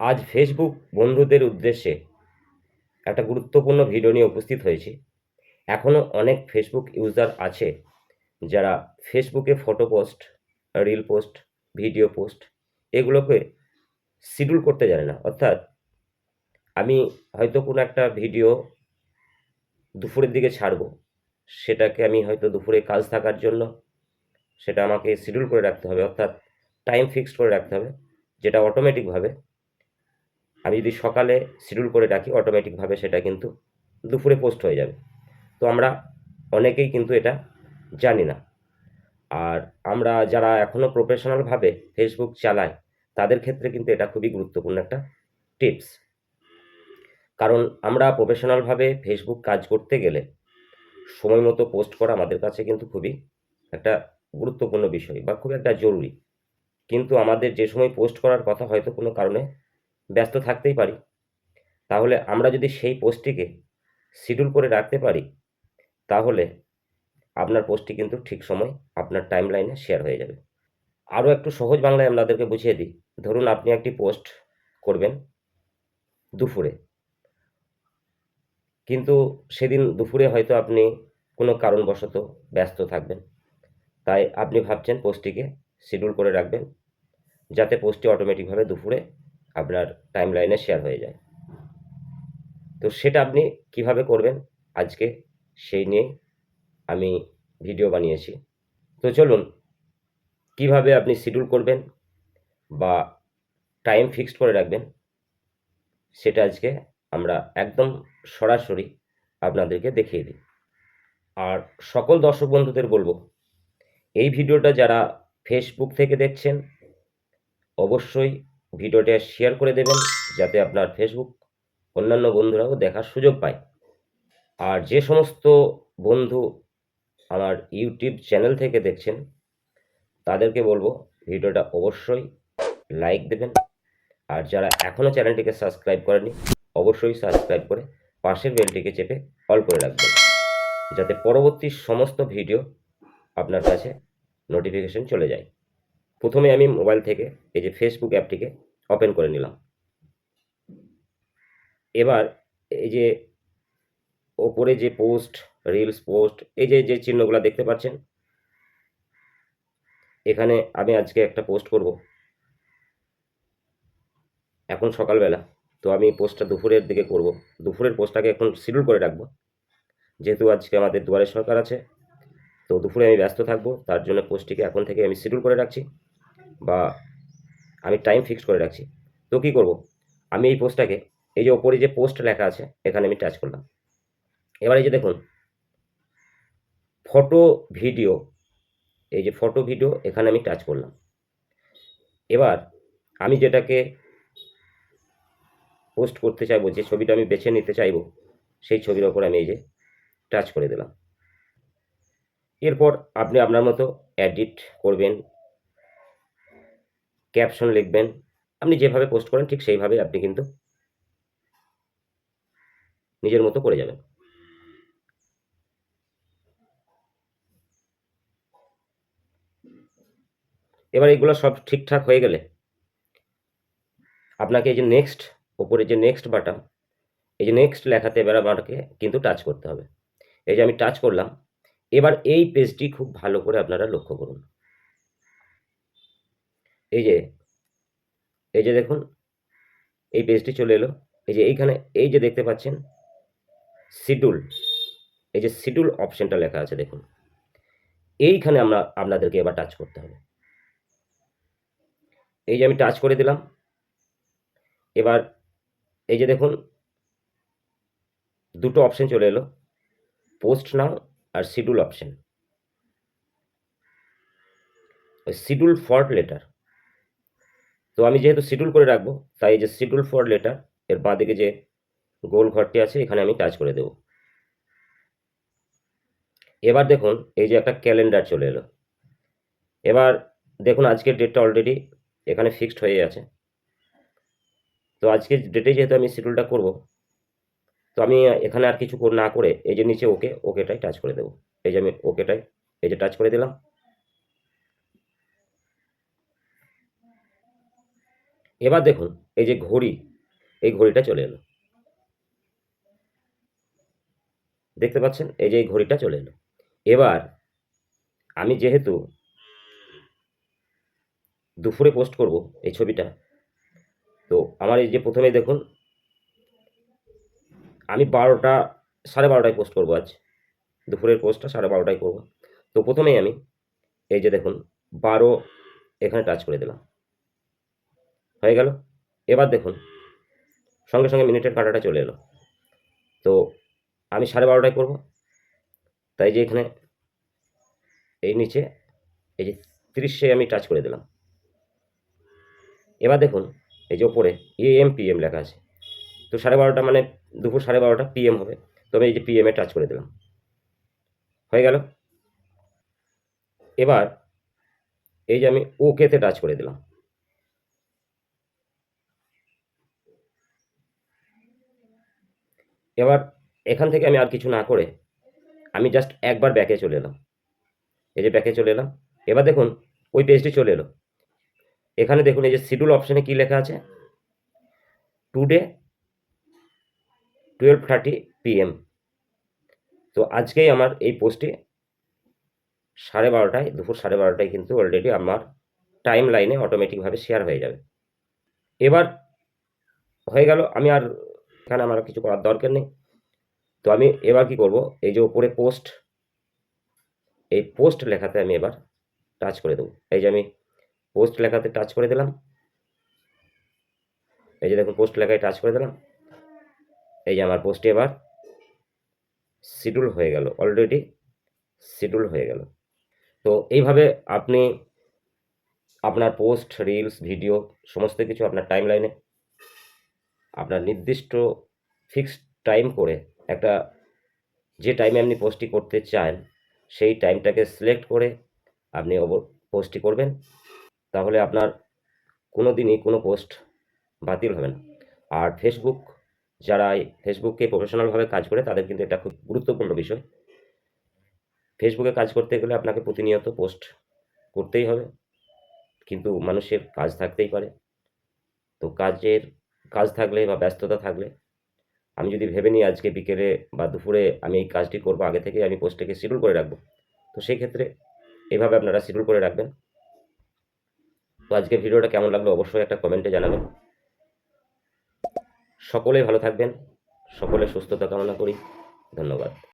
আজ ফেসবুক বন্ধুদের উদ্দেশ্যে একটা গুরুত্বপূর্ণ ভিডিও নিয়ে উপস্থিত হয়েছি। এখনও অনেক ফেসবুক ইউজার আছে যারা ফেসবুকে photo post reel post video post এগুলোকে শিডিউল করতে জানে না। অর্থাৎ আমি হয়তো কোনো একটা ভিডিও দুপুরের দিকে ছাড়বো, সেটাকে আমি হয়তো দুপুরে কাজ থাকার জন্য সেটা আমাকে শিডিউল করে রাখতে হবে। অর্থাৎ টাইম ফিক্সড করে রাখতে হবে, যেটা অটোমেটিকভাবে আমি যদি সকালে শিডিউল করে রাখি অটোমেটিকভাবে সেটা কিন্তু দুপুরে পোস্ট হয়ে যাবে। তো আমরা অনেকেই কিন্তু এটা জানি না। আর আমরা যারা এখনও প্রফেশনালভাবে ফেসবুক চালায় তাদের ক্ষেত্রে কিন্তু এটা খুবই গুরুত্বপূর্ণ একটা টিপস কারণ আমরা প্রফেশনালভাবে ফেসবুক কাজ করতে গেলে সময় মতো পোস্ট করা আমাদের কাছে কিন্তু খুবই একটা গুরুত্বপূর্ণ বিষয় বা খুব একটা জরুরি। কিন্তু আমাদের যে সময় পোস্ট করার কথা হয়তো কোনো কারণে ব্যস্ত থাকতেই পারি। তাহলে আমরা যদি সেই পোস্টটিকে শিডিউল করে রাখতে পারি, তাহলে আপনার পোস্টটি কিন্তু ঠিক সময় আপনার টাইম লাইনে শেয়ার হয়ে যাবে। আরও একটু সহজ বাংলায় আপনাদেরকে বুঝিয়ে দিই। ধরুন আপনি একটি পোস্ট করবেন দুপুরে। কিন্তু সেদিন দুপুরে হয়তো আপনি কোনো কারণবশত ব্যস্ত থাকবেন। তাই আপনি ভাবছেন পোস্টটিকে শিডিউল করে রাখবেন, যাতে পোস্টটি অটোমেটিকভাবে দুপুরে আপনার টাইম লাইনে শেয়ার হয়ে যায়। তো সেটা আপনি কীভাবে করবেন? আজকে সেই নিয়ে আমি ভিডিও বানিয়েছি। তো চলুন, কীভাবে আপনি শিডিউল করবেন বা টাইম ফিক্সড করে রাখবেন, সেটা আজকে আমরা একদম সরাসরি আপনাদেরকে দেখিয়ে দিই। আর সকল দর্শক বন্ধুদের বলব, এই ভিডিওটা যারা ফেসবুক থেকে দেখছেন, অবশ্যই ভিডিওটা শেয়ার করে দেবেন যাতে আপনার ফেসবুক অন্যান্য বন্ধুরাও দেখার সুযোগ পায়। আর যে সমস্ত বন্ধু আমার ইউটিউব চ্যানেল থেকে দেখছেন, তাদেরকে বলব ভিডিওটা অবশ্যই লাইক দেবেন। আর যারা এখনও চ্যানেলটিকে সাবস্ক্রাইব করেনি অবশ্যই সাবস্ক্রাইব করে পাশের বেলটিকে চেপে অল করে রাখবেন। যাতে পরবর্তী সমস্ত ভিডিও আপনার কাছে নোটিফিকেশন চলে যায়। প্রথমে আমি মোবাইল থেকে এই যে ফেসবুক অ্যাপটিকে ওপেন করে নিলাম। এবার এই যে ওপরে যে পোস্ট রিলস পোস্ট এই যে যে চিহ্নগুলো দেখতে পাচ্ছেন, এখানে আমি আজকে একটা পোস্ট করব। এখন সকালবেলা, তো আমি পোস্টটা দুপুরের দিকে করব। দুপুরের পোস্টটাকে এখন শিডিউল করে রাখব। যেহেতু আজকে আমাদের দুয়ারে সরকার আছে, তো দুপুরে আমি ব্যস্ত থাকব, তার জন্য পোস্টটিকে এখন থেকে আমি শিডিউল করে রাখছি। বা আমি টাইম ফিক্স করে রাখছি। তো কী করব? আমি এই পোস্টটাকে এই যে ওপরে যে পোস্ট লেখা আছে, এখানে আমি টাচ করলাম। এবার এই যে দেখুন ফটো ভিডিও এই যে ফটো ভিডিও এখানে আমি টাচ করলাম। এবার আমি যেটাকে পোস্ট করতে চাইব, যে ছবিটা আমি বেছে নিতে চাইব, সেই ছবির ওপর আমি এই যে টাচ করে দিলাম। এরপর আপনি আপনার মতো এডিট করবেন ক্যাপশন লিখবেন। আপনি যেভাবে পোস্ট করেন ঠিক সেইভাবে আপনি কিন্তু নিজের মতো করে যাবেন। এবার এগুলো সব ঠিকঠাক হয়ে গেলে আপনাকে এই যে নেক্সট ওপরে যে নেক্সট বাটন এই যে নেক্সট লেখাতে এবার আমাকে কিন্তু টাচ করতে হবে। এই যে আমি টাচ করলাম, এবার এই পেজটি খুব ভালো করে আপনারা লক্ষ্য করুন। এই যে এই যে দেখুন, এই পেজটি চলে এলো। এই যে এইখানে, এই যে দেখতে পাচ্ছেন শিডিউল এই যে শিডিউল অপশনটা লেখা আছে দেখুন। এইখানে আমরা, আপনাদেরকে এবার টাচ করতে হবে। এই যে আমি টাচ করে দিলাম। এবার এই যে দেখুন, দুটো অপশন চলে এলো post now R schedule option schedule for later তো আমি যেহেতু শিডিউল করে রাখব, তাই যে শিডিউল ফর লেটার এর বাঁ দিকে যে গোল ঘরটি আছে, এখানে আমি টাচ করে দেব। এবার দেখুন, এই যে একটা ক্যালেন্ডার চলে এলো। এবার দেখুন, আজকের ডেটটা অলরেডি এখানে ফিক্সড হয়ে আছে। তো আজকের ডেটে যেহেতু আমি শিডিউলটা করব, তো আমি এখানে আর কিছু না করে, এই যে নিচে ওকে ওকেটাই টাচ করে দেবো। এই যে আমি ওকেটাই এই যে টাচ করে দিলাম। এবার দেখুন, এই যে ঘড়ি, এই ঘড়িটা চলে এলো। দেখতে পাচ্ছেন? এই যে এই ঘড়িটা চলে এলো। এবার আমি যেহেতু দুপুরে পোস্ট করব এই ছবিটা, তো আমার এই যে প্রথমে দেখুন, আমি বারোটা, সাড়ে বারোটায় পোস্ট করব আজ। দুপুরের পোস্টটা সাড়ে বারোটায় করব। তো প্রথমেই আমি এই যে দেখুন, বারো এখানে টাচ করে দিলাম। হয়ে গেল। এবার দেখুন, সঙ্গে সঙ্গে মিনিটের কাঁটাটা চলে এলো। তো আমি সাড়ে বারোটায় করব। তাই যে এখানে এই নিচে, এই যে তিরিশে আমি টাচ করে দিলাম। এবার দেখুন, এই যে ওপরে এ এম পি এম লেখা আছে। তো সাড়ে বারোটা মানে দুপুর সাড়ে বারোটা পিএম হবে। তো আমি এই যে পিএমে টাচ করে দিলাম। হয়ে গেল। এবার এই যে আমি ওকেতে টাচ করে দিলাম। এবার এখান থেকে আমি আর কিছু না করে আমি জাস্ট একবার ব্যাকে চলে এলাম। এই যে ব্যাকে চলে এলাম। এবার দেখুন, ওই পেজটি চলে এলো। এখানে দেখুন, এই যে শিডিউল অপশানে কী লেখা আছে? টুডে টুয়েলভ থার্টি পিএম তো আজকেই আমার এই পোস্টটি সাড়ে বারোটায়, দুপুর সাড়ে বারোটায় কিন্তু অলরেডি আমার টাইম লাইনে অটোমেটিকভাবে শেয়ার হয়ে যাবে। এবার হয়ে গেল, আমি আর এখানে আমার কিছু করার দরকার নেই। তো আমি এবার কি করব? এই যে ওপরে পোস্ট এই পোস্ট লেখাতে আমি এবার টাচ করে দেবো। এই যে আমি পোস্ট লেখাতে টাচ করে দিলাম। এই যে দেখুন পোস্ট লেখায় টাচ করে দিলাম। এই যে আমার পোস্টে এবার শিডিউল হয়ে গেল অলরেডি শিডিউল হয়ে গেল। তো এইভাবে আপনি আপনার পোস্ট রিলস ভিডিও সমস্ত কিছু আপনার টাইম লাইনে আপনার নির্দিষ্ট ফিক্সড টাইম করে একটা যে টাইমে আপনি পোস্টটি করতে চান, সেই টাইমটাকে সিলেক্ট করে আপনি পোস্টটি করবেন। তাহলে আপনার কোনো দিনই কোনো পোস্ট বাতিল হবে না। আর ফেসবুক যারা এই ফেসবুকে প্রফেশনালভাবে কাজ করে, তাদের কিন্তু এটা খুব গুরুত্বপূর্ণ বিষয়। ফেসবুকে কাজ করতে গেলে আপনাকে প্রতিনিয়ত পোস্ট করতেই হবে। কিন্তু মানুষের কাজ থাকতেই পারে। তো কাজের কাজ থাকলে বা ব্যস্ততা থাকলে, আমি যদি ভেবে নিই আজকে বিকেলে বা দুপুরে আমি এই কাজটি করব, আগে থেকে আমি পোস্টটাকে শিডিউল করে রাখব, তো সেই ক্ষেত্রে এভাবে আপনারা শিডিউল করে রাখবেন। তো আজকে ভিডিওটা কেমন লাগল অবশ্যই একটা কমেন্টে জানাবেন। সকলে ভালো থাকবেন সকলে সুস্থতা কামনা করি, ধন্যবাদ।